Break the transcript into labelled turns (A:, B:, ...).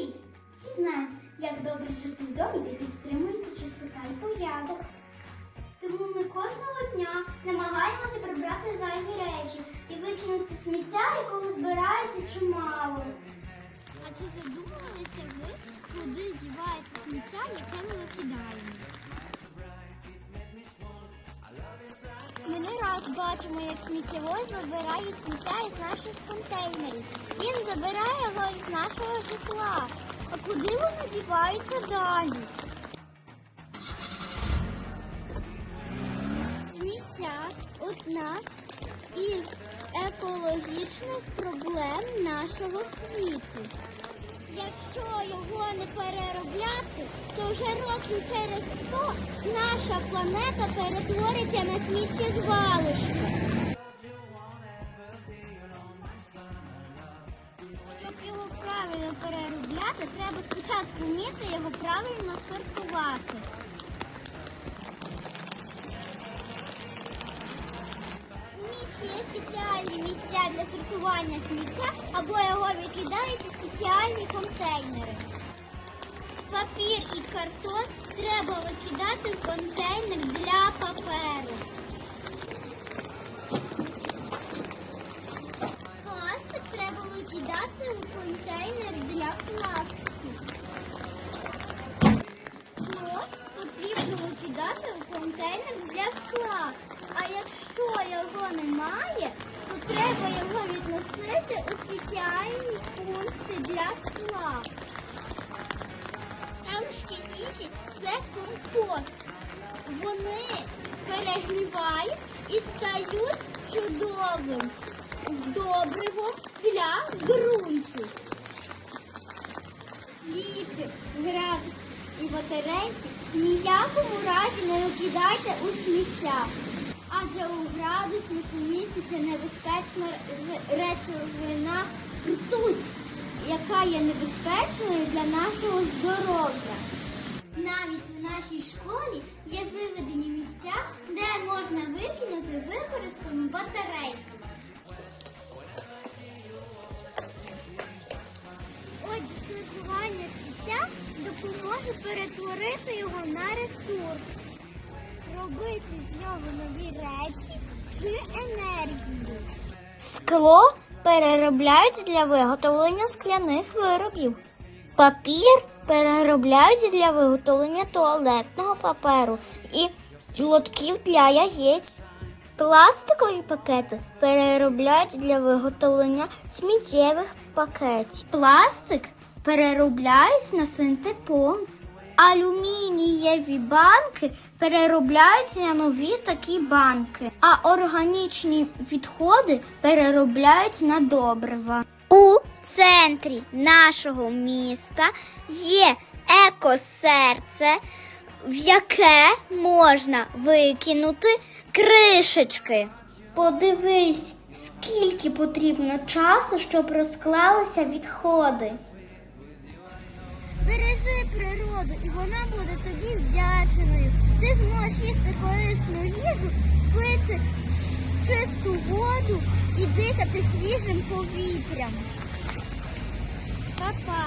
A: Привіт! Всі знають, як добре жити в домі, де підтримується чистота і порядок. Тому ми кожного дня намагаємося прибрати зайві речі і викинути сміття, якого збирається чимало.
B: А чи задумувалися ви, куди дівається сміття, яке ми викидаємо? Ми бачимо, як сміттєвой забирає сміття із наших контейнерів. Він забирає його із нашого житла. А куди воно дівається далі? Сміття одна із екологічних проблем нашого світу. Якщо його не переробляти, вже років через 100 наша планета перетвориться на сміттєзвалище. Щоб його правильно переробляти, треба спочатку вміти його правильно сортувати. Є спеціальні місця для сортування сміття або його викидають у спеціальні контейнери. Картон треба викидати в контейнер для паперу. Пластик треба викидати у контейнер для пластику. Скло потрібно викидати у контейнер для скла. А якщо його немає, то треба його відносити у спеціальні пункти для скла. Залишки це компост. Вони перегнивають і стають чудовим добривом для ґрунту. Ліки, градус і батарейки ніякому разі не викидайте у сміття. Адже у градуснику міститься небезпечна ре- речовина ртуть, яка є небезпечною для нашого здоров'я. Навіть в нашій школі є виведені місця, де можна викинути використану батарейку. Отже, сортування сміття допоможе перетворити його на ресурс, робити з нього нові речі чи енергію.
A: Скло переробляють для виготовлення скляних виробів. Папір переробляють для виготовлення туалетного паперу і лотків для яєць. Пластикові пакети переробляють для виготовлення сміттєвих пакетів. Пластик переробляють на синтепон. Алюмінієві банки переробляють на нові такі банки, а органічні відходи переробляють на добрива. У центрі нашого міста є екосерце, в яке можна викинути кришечки. Подивись, скільки потрібно часу, щоб розклалися відходи.
B: Бережи природу, і вона буде тобі вдячною. Ти зможеш їсти корисну їжу, пити чисту воду і дихати свіжим повітрям. Па-па!